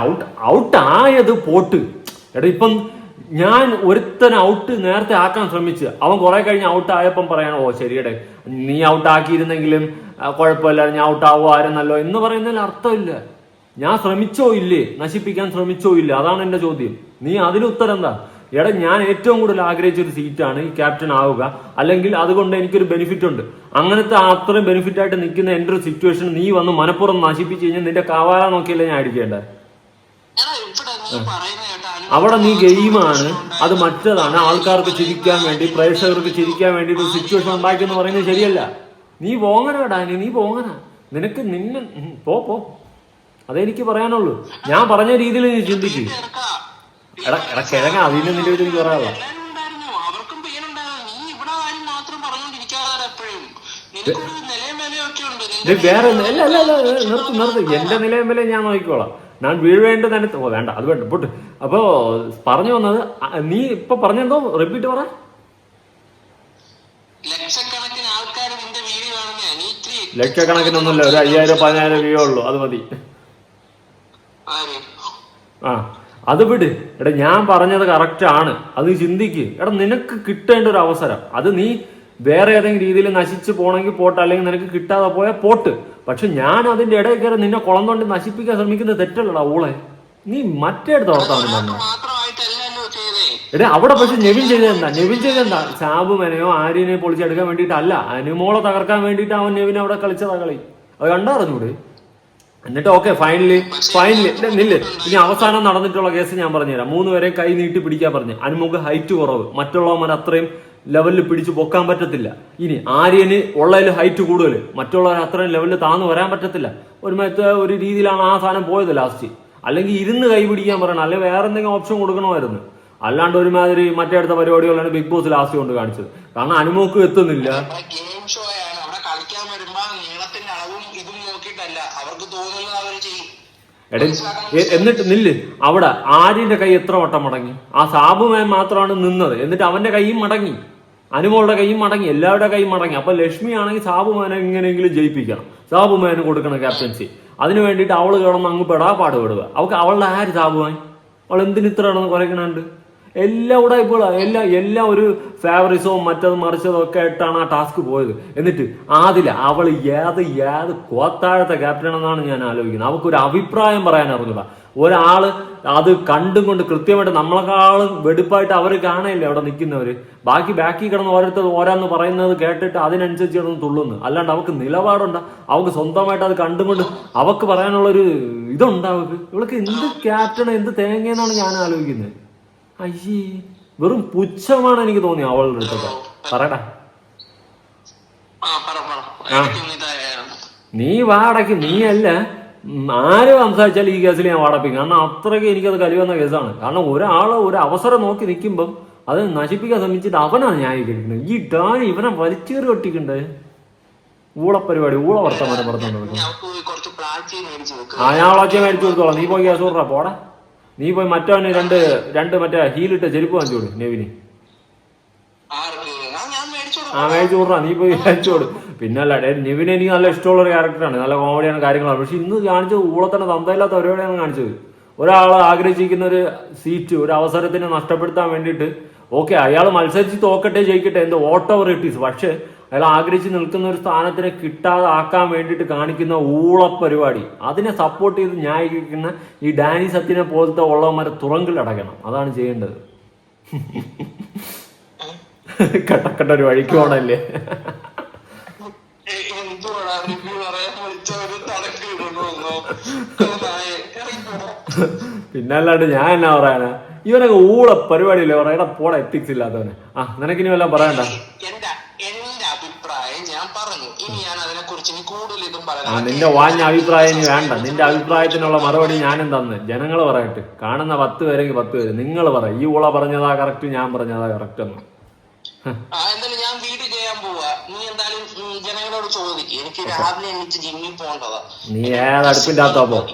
ഔട്ട് ഔട്ട് ആയത് പോട്ട്. എടാ ഇപ്പം ഞാൻ ഒരുത്തൻ ഔട്ട് നേരത്തെ ആക്കാൻ ശ്രമിച്ച്. അവൻ കുറെ കഴിഞ്ഞ് ഔട്ട് ആയപ്പം പറയണം ഓ ശരിയടെ. നീ ഔട്ട് ആക്കിയിരുന്നെങ്കിലും കുഴപ്പമില്ല. ഞാൻ ഔട്ട് ആവുമായിരുന്നല്ലോ. എന്ന് പറയുന്നതിൽ അർത്ഥമില്ല. ഞാൻ ശ്രമിച്ചോ ഇല്ലേ? നശിപ്പിക്കാൻ ശ്രമിച്ചോ ഇല്ല? അതാണ് എന്റെ ചോദ്യം. നീ അതിന് ഉത്തരം എന്താ എടാ ഞാൻ ഏറ്റവും കൂടുതൽ ആഗ്രഹിച്ച ഒരു സീറ്റാണ് ഈ ക്യാപ്റ്റൻ ആവുക. അല്ലെങ്കിൽ അതുകൊണ്ട് എനിക്കൊരു ബെനിഫിറ്റ് ഉണ്ട്. അങ്ങനത്തെ അത്രയും ബെനിഫിറ്റ് ആയിട്ട് നിൽക്കുന്ന എന്റെ ഒരു സിറ്റുവേഷൻ നീ വന്ന് മനപ്പുറം നശിപ്പിച്ച് കഴിഞ്ഞാൽ നിന്റെ കാവാല നോക്കിയല്ലേ ഞാൻ അടിക്കേണ്ടത് എടാ ഇവിടെ നീ പറയുന്ന കേട്ടാ അനു അവിടെ നീ ഗെയിമാണ് അത് മറ്റതാണ് ആൾക്കാർക്ക് ചിരിക്കാൻ വേണ്ടി പ്രേക്ഷകർക്ക് ചിരിക്കാൻ വേണ്ടി ഒരു സിറ്റുവേഷൻ ഉണ്ടാക്കിയെന്ന് പറയുന്നത് ശരിയല്ല. നീ പോങ്ങനാടാ നീ നീ പോങ്ങന നിനക്ക് നിന്നെ പോ പോ. അതെനിക്ക് പറയാനുള്ളൂ. ഞാൻ പറഞ്ഞ രീതിയിൽ നീ ചിന്തിച്ചു എടാ എടാ കിഴങ്ങ അതിന് നിന്റെ ഒരു പറയാനുള്ള. നിനക്കൊരു നിലയും വിലയും ഒക്കെ ഉണ്ട് ഇത് നിന്റെ വേറെ അല്ല അല്ല അല്ല നിർത്ത് നിർത്ത്. എന്റെ നിലയും വില ഞാൻ നോക്കിക്കോളാം. ഞാൻ വീഴേണ്ട തന്നെ ഓ വേണ്ട അത് വേണ്ട പൊട്ട്. അപ്പോ പറഞ്ഞു വന്നത് നീ ഇപ്പൊ പറഞ്ഞെന്തോ? റിപ്പീറ്റ് പറ. ലക്ഷക്കണക്കിനൊന്നുമില്ല ഒരു അയ്യായിരം പതിനായിരം വ്യൂ ഉള്ളൂ. അത് മതി. ആ അത് വിട്. എടാ ഞാൻ പറഞ്ഞത് കറക്റ്റ് ആണ്. അത് ചിന്തിക്ക്. എടാ നിനക്ക് കിട്ടേണ്ട ഒരു അവസരം. അത് നീ വേറെ ഏതെങ്കിലും രീതിയിൽ നശിച്ചു പോകണമെങ്കിൽ പോട്ട് അല്ലെങ്കിൽ നിനക്ക് കിട്ടാതെ പോയാൽ പോട്ട്. പക്ഷെ ഞാൻ അതിന്റെ ഇടയിൽ കയറി നിന്നെ കുളം തൊണ്ടി നശിപ്പിക്കാൻ ശ്രമിക്കുന്നത് തെറ്റല്ലടാ ഓളെ നീ മറ്റേടത്ത് ഓർത്താണ് എടേ അവിടെ പക്ഷെ നെവിൻ ചെയ്തെന്താ നെവിൻ ചെയ്തെന്താ സാബുമനെയോ ആര്യനെയോ പൊളിച്ചെടുക്കാൻ വേണ്ടിയിട്ടല്ല അനുമോളെ തകർക്കാൻ വേണ്ടിയിട്ട് അവൻ നെവിൻ അവിടെ കളിച്ചതാ കളി. അത് കണ്ടറിഞ്ഞൂടെ? എന്നിട്ട് ഓക്കെ ഫൈനലി ഫൈനലി നില്ല്. ഇനി അവസാനം നടന്നിട്ടുള്ള കേസ് ഞാൻ പറഞ്ഞുതരാം. മൂന്ന് പേരെ കൈ നീട്ടി പിടിക്കാൻ പറഞ്ഞു. അനുമുഖ ഹൈറ്റ് കുറവ്. മറ്റുള്ളവന്മാർ അത്രയും ലെവലിൽ പിടിച്ചു പൊക്കാൻ പറ്റത്തില്ല. ഇനി ആര്യന് ഉള്ളതിൽ ഹൈറ്റ് കൂടുതൽ. മറ്റുള്ളവർ അത്രയും ലെവലിൽ താന്ന് വരാൻ പറ്റത്തില്ല. ഒരു മറ്റേ ഒരു രീതിയിലാണ് ആ സാധനം പോയത് ലാസ്റ്റ് അല്ലെങ്കിൽ ഇരുന്ന് കൈപിടിക്കാൻ പറയണം. അല്ലെങ്കിൽ വേറെ എന്തെങ്കിലും ഓപ്ഷൻ കൊടുക്കണമായിരുന്നു. അല്ലാണ്ട് ഒരുമാതിരി മറ്റേ അടുത്ത പരിപാടികളാണ് ബിഗ് ബോസ് ലാസ്റ്റ് കൊണ്ട് കാണിച്ചത്. കാരണം അനുമോക്ക് എത്തുന്നില്ല. എടേ എന്നിട്ട് നില്ല്. അവിടെ ആര്യന്റെ കൈ എത്ര വട്ടം മടങ്ങി? ആ സാബുമാൻ മാത്രമാണ് നിന്നത്. എന്നിട്ട് അവന്റെ കൈയും മടങ്ങി. അനുമോളുടെ കൈയും മടങ്ങി എല്ലാവരുടെ കൈയും മടങ്ങി. അപ്പൊ ലക്ഷ്മി ആണെങ്കിൽ സാബുമാനെ എങ്ങനെയെങ്കിലും ജയിപ്പിക്കണം. സാബുമാനെ കൊടുക്കണം ക്യാപ്റ്റൻസി അതിനു വേണ്ടിയിട്ട് അവൾ കിടന്ന് അങ്ങ് പെടാ പാട് പെടുക. അവൾക്ക് അവളുടെ ആര് സാബുമാൻ? അവൾ എന്തിന് ഇത്ര കിടന്ന് കുറയ്ക്കണുണ്ട് എല്ലാം ഇവിടെ ഇപ്പോൾ എല്ലാ എല്ലാം ഒരു ഫേവറിസോ മറ്റത് മറിച്ചതും ഒക്കെ ആയിട്ടാണ് ആ ടാസ്ക് പോയത്. എന്നിട്ട് ആദില അവൾ ഏത് ഏത് കോത്താഴത്തെ ക്യാപ്റ്റൻ എന്നാണ് ഞാൻ ആലോചിക്കുന്നത്. അവൾക്ക് ഒരു അഭിപ്രായം പറയാൻ അറിഞ്ഞൂടാ ഒരാൾ അത് കണ്ടും കൊണ്ട് കൃത്യമായിട്ട് നമ്മളെക്കാളും വെടുപ്പായിട്ട് അവർ കാണയില്ലേ അവിടെ നിൽക്കുന്നവർ ബാക്കി ബാക്കി കിടന്ന് ഓരോരുത്തർ ഓരോന്ന് പറയുന്നത് കേട്ടിട്ട് അതിനനുസരിച്ച് കിടന്ന് തുള്ളുന്നു. അല്ലാണ്ട് അവർക്ക് നിലപാടുണ്ട്. അവർക്ക് സ്വന്തമായിട്ട് അത് കണ്ടും കൊണ്ട് അവർക്ക് പറയാനുള്ളൊരു ഇതുണ്ട് അവർക്ക് ഇവൾക്ക് എന്ത് ക്യാപ്റ്റൻ എന്ത് തേങ്ങയെന്നാണ് ഞാൻ ആലോചിക്കുന്നത്? അയ്യേ വെറും പുച്ഛമാണ് എനിക്ക് തോന്നി അവളുടെ അടുത്തൊക്കെ. പറയടാ. നീ വാടക്ക് നീയല്ല. ഉം, ആര് സംസാരിച്ചാലും ഈ കേസിൽ ഞാൻ വാടപ്പിക്കും. കാരണം അത്രയ്ക്ക് എനിക്കത് കലിവന്ന കേസാണ്. കാരണം ഒരാൾ ഒരു അവസരം നോക്കി നിൽക്കുമ്പം അത് നശിപ്പിക്കാൻ ശ്രമിച്ചിട്ട് അവനാണ് ന്യായീകരിക്കുന്നത്. ഈ ഡാൻ ഇവനെ വലിച്ചേറി ഒട്ടിക്കണ്ടേ. ഊളപ്പരിപാടി ഊള വർത്തമാനം പറഞ്ഞു ആ ഞാൻ വളർച്ച മേടിച്ചു കൊടുത്തോളാം. നീ പോയി കൊടുറാ പോടാ. നീ പോയി മറ്റവന് രണ്ട് രണ്ട് മറ്റേ ഹീലിട്ട ചെരുപ്പ് വാങ്ങിച്ചോളൂ നെവിന്. ആ മേടിച്ചു കൊടുക്കാം. കൊടുറാ നീ പോയി മേടിച്ചു കൊടു പിന്നെ അല്ല നിവിൻ നിവിന് എനിക്ക് നല്ല ഇഷ്ടമുള്ള ഒരു ക്യാരക്ടറാണ് നല്ല കോമഡിയാണ് കാര്യങ്ങളാണ്. പക്ഷെ ഇന്ന് കാണിച്ചത് ഊളത്തന്നെ തന്തയില്ലാത്ത പരിപാടിയാണ് കാണിച്ചത്. ഒരാൾ ആഗ്രഹിച്ചിരിക്കുന്ന ഒരു സീറ്റ് ഒരു അവസരത്തിന് നഷ്ടപ്പെടുത്താൻ വേണ്ടിയിട്ട് ഓക്കെ അയാൾ മത്സരിച്ച് തോക്കട്ടെ ജയിക്കട്ടെ എന്തോ വോട്ട് ഓവർ ഇട്ടീസ് പക്ഷെ അയാൾ ആഗ്രഹിച്ച് നിൽക്കുന്ന ഒരു സ്ഥാനത്തിനെ കിട്ടാതെ ആക്കാൻ വേണ്ടിയിട്ട് കാണിക്കുന്ന ഊള പരിപാടി അതിനെ സപ്പോർട്ട് ചെയ്ത് ന്യായീകരിക്കുന്ന ഈ ഡാനി സത്യനെ പോലത്തെ ഉള്ളവന്മാരെ തുറങ്കിലടക്കണം അതാണ് ചെയ്യേണ്ടത്. കട്ടക്കട്ട ഒരു വഴിക്ക് പോണല്ലേ? എന്തുവാടാ റിവ്യൂ പറയാൻ തലക്ക് ഇടണോ പിന്നല്ലാണ്ട് ഞാൻ എന്നാ പറയാനാ? ഇവനൊക്കെ ഊള പരിപാടിയില്ലേ പറയടാ പോടാ എത്തിക്സ് ഇല്ലാത്തവനെ. ആ നിനക്കിനി വല്ലതും പറയണ്ട? ആ നിന്റെ വാഞ്ഞ അഭിപ്രായം ഇനി വേണ്ട. നിന്റെ അഭിപ്രായത്തിനുള്ള മറുപടി ഞാനും തന്ന്. ജനങ്ങൾ പറയട്ടെ. കാണുന്ന പത്ത് പേരെങ്കിൽ പത്ത് പേര്. നിങ്ങൾ പറ. ഈ ഊള പറഞ്ഞതാ കറക്റ്റ് ഞാൻ പറഞ്ഞതാ കറക്റ്റ് എന്ന് ആ എന്തായാലും ഞാൻ വീട്ടിൽ ചെയ്യാൻ പോവാ നീ എന്തായാലും ഉം, ജനങ്ങളോട് ചോദിക്കും. എനിക്ക് രാവിലെ എണീറ്റ് ജിമ്മിൽ പോകേണ്ടതാ. നീ പോ.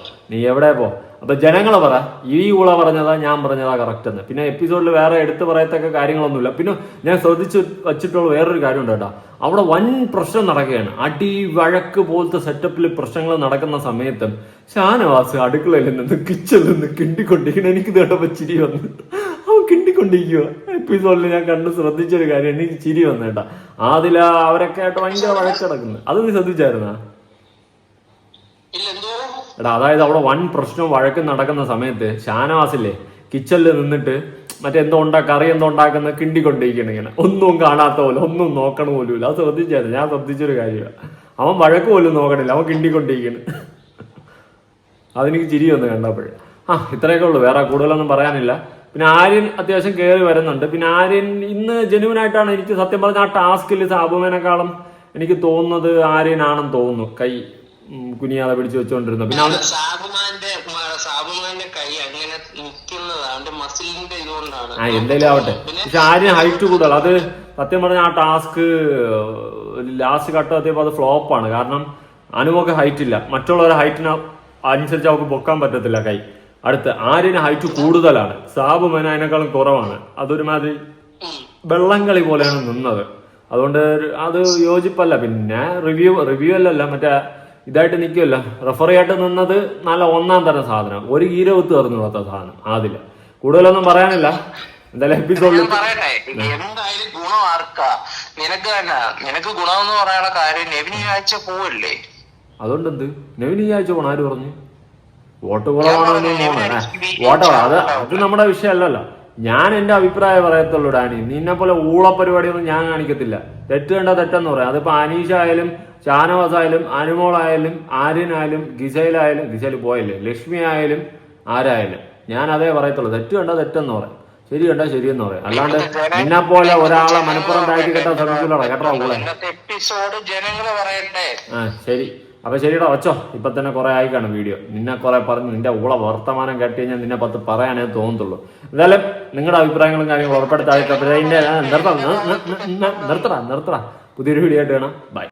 എവിടെ പോ? അപ്പൊ ജനങ്ങളെ പറ. ഈ ഊള പറഞ്ഞതാ ഞാൻ പറഞ്ഞതാ കറക്റ്റ് എന്ന്. പിന്നെ എപ്പിസോഡിൽ വേറെ എടുത്തു പറയത്തക്ക കാര്യങ്ങളൊന്നുമില്ല. പിന്നെ ഞാൻ ശ്രദ്ധിച്ചു വെച്ചിട്ടുള്ള വേറൊരു കാര്യമുണ്ട് കേട്ടോ. അവിടെ വൻ പ്രശ്നം നടക്കുകയാണ്. അടി വഴക്ക് പോലത്തെ സെറ്റപ്പിൽ പ്രശ്നങ്ങൾ നടക്കുന്ന സമയത്ത് ഷാനവാസ് അടുക്കളയിൽ നിന്ന് കിച്ചണിൽ നിന്ന് കിണ്ടിക്കൊണ്ടിരിക്കണം എനിക്ക് കേട്ടപ്പോ ചിരി വന്നു. അവൻ കിണ്ടിക്കൊണ്ടിരിക്കുക എപ്പിസോഡിൽ ഞാൻ കണ്ട് ശ്രദ്ധിച്ചൊരു കാര്യം എനിക്ക് ചിരി വന്നേട്ടാ ആദില അവരൊക്കെ ആയിട്ട് ഭയങ്കര വഴക്ക് നടക്കുന്നത് അത് നീ ശ്രദ്ധിച്ചായിരുന്നാ? എടാ അതായത് അവിടെ വൻ പ്രശ്നവും വഴക്കും നടക്കുന്ന സമയത്ത് ഷാനവാസില്ലേ കിച്ചണിൽ നിന്നിട്ട് മറ്റെന്തോ ഉണ്ടാ കറി എന്തോ ഉണ്ടാക്കുന്ന കിണ്ടിക്കൊണ്ടിരിക്കണം ഇങ്ങനെ. ഒന്നും കാണാത്ത പോലെ ഒന്നും നോക്കണ പോലും ഇല്ല അത് ശ്രദ്ധിച്ചായിരുന്നു. ഞാൻ ശ്രദ്ധിച്ചൊരു കാര്യമാണ് അവൻ വഴക്ക് പോലും നോക്കണില്ല. അവൻ കിണ്ടിക്കൊണ്ടിരിക്കണ് അതെനിക്ക് ചിരി വന്ന് കണ്ടപ്പോഴേ. ആ ഇത്രയൊക്കെ ഉള്ളൂ. വേറെ കൂടുതലൊന്നും പറയാനില്ല. പിന്നെ ആര്യൻ അത്യാവശ്യം കയറി വരുന്നുണ്ട്. പിന്നെ ആര്യൻ ഇന്ന് ജനുവിനായിട്ടാണ് എനിക്ക് സത്യം പറഞ്ഞ ആ ടാസ്കിൽ സാബുവിനെക്കാളും എനിക്ക് തോന്നുന്നത് ആര്യനാണെന്ന് തോന്നുന്നു. കൈ കുനിയാതെ പിടിച്ചു വെച്ചോണ്ടിരുന്നു. പിന്നെ അവിടെ സാബുമാന്റെ സാബുമാന്റെ കൈ അങ്ങനെ നിൽക്കുന്നതാണ്. മസിലിന്റെ ഇതുകൊണ്ടാണ്. ആ എന്തേലും ആവട്ടെ. പക്ഷെ ആര്യൻ ഹൈറ്റ് കൂടുതൽ അത് സത്യം പറഞ്ഞ ആ ടാസ്ക് ലാസ്റ്റ് ഘട്ടം എത്തിയപ്പോൾ അത് ഫ്ലോപ്പാണ് കാരണം അനുവൊക്കെ ഹൈറ്റ് ഇല്ല. മറ്റുള്ളവരുടെ ഹൈറ്റിന് അനുസരിച്ച് അവർക്ക് പൊക്കാൻ പറ്റത്തില്ല കൈ. അടുത്ത് ആര്യന് ഹൈറ്റ് കൂടുതലാണ്. സാബുമേന അതിനേക്കാളും കുറവാണ്. അതൊരുമാതിരി വെള്ളംകളി പോലെയാണ് നിന്നത്. അതുകൊണ്ട് അത് യോജിപ്പല്ല. പിന്നെ റിവ്യൂ റിവ്യൂ അല്ലല്ല. മറ്റേ ഇതായിട്ട് നിൽക്കുമല്ലോ റെഫറിയായിട്ട് നിന്നത് നല്ല ഒന്നാം തരം സാധനം. ഒരു ഈരവത്ത് തീർന്നു കൊടുത്ത സാധനം ആദ്യം. കൂടുതലൊന്നും പറയാനില്ല. എന്തായാലും എപ്പിസോഡിൽ എന്തായാലും ഗുണം ആർക്കാ? നിനക്ക് തന്നെ. നിനക്ക് ഗുണമെന്ന് പറയാനുള്ള കാര്യം നെവിന് ഈ ആഴ്ച പോവല്ലേ? അതുകൊണ്ട് എന്ത് നെവിൻ ഈ ആഴ്ച ആര് പറഞ്ഞു? വോട്ട് കുറവാണോ വോട്ട് അത് അത് നമ്മുടെ വിഷയമല്ലല്ലോ. ഞാൻ എന്റെ അഭിപ്രായം പറയത്തുള്ളൂ ഡാനി. നിന്നെ പോലെ ഊള പരിപാടിയൊന്നും ഞാൻ കാണിക്കത്തില്ല. തെറ്റ് കണ്ട തെറ്റെന്ന് പറയാം. അതിപ്പോ അനീഷ് ആയാലും ഷാനവാസ് ആയാലും അനുമോളായാലും ആര്യനായാലും ഗിസയിലായാലും ഗിസയിൽ പോയല്ലേ? ലക്ഷ്മി ആയാലും ആരായാലും. ഞാൻ അതേ പറയത്തുള്ളൂ. തെറ്റ് കണ്ട തെറ്റെന്ന് പറയാം. ശരി കണ്ട ശരിയെന്ന് പറയാം. അല്ലാണ്ട് നിന്നെ പോലെ ഒരാളെ മനപ്പുറം താഴ്ത്തി കെട്ടാൻ ശ്രമിക്കില്ലടാ കേട്ടോ എപ്പിസോഡ് പറയട്ടെ ആ ശരി. അപ്പൊ ശരിടാ വച്ചോ. ഇപ്പൊ തന്നെ കുറെ ആയി കാണും വീഡിയോ. നിന്നെ കുറെ പറഞ്ഞു നിന്റെ ഊള വർത്തമാനം കേട്ട് കഴിഞ്ഞാൽ നിന്നെ പത്ത് പറയാനേ തോന്നത്തുള്ളൂ. എന്തായാലും നിങ്ങളുടെ അഭിപ്രായങ്ങളും കാര്യങ്ങളും ഉറപ്പെടുത്താഴ്ച നിർത്തണം നിർത്തടാ നിർത്തടാ. പുതിയൊരു വീഡിയോ ആയിട്ട് വേണം ബൈ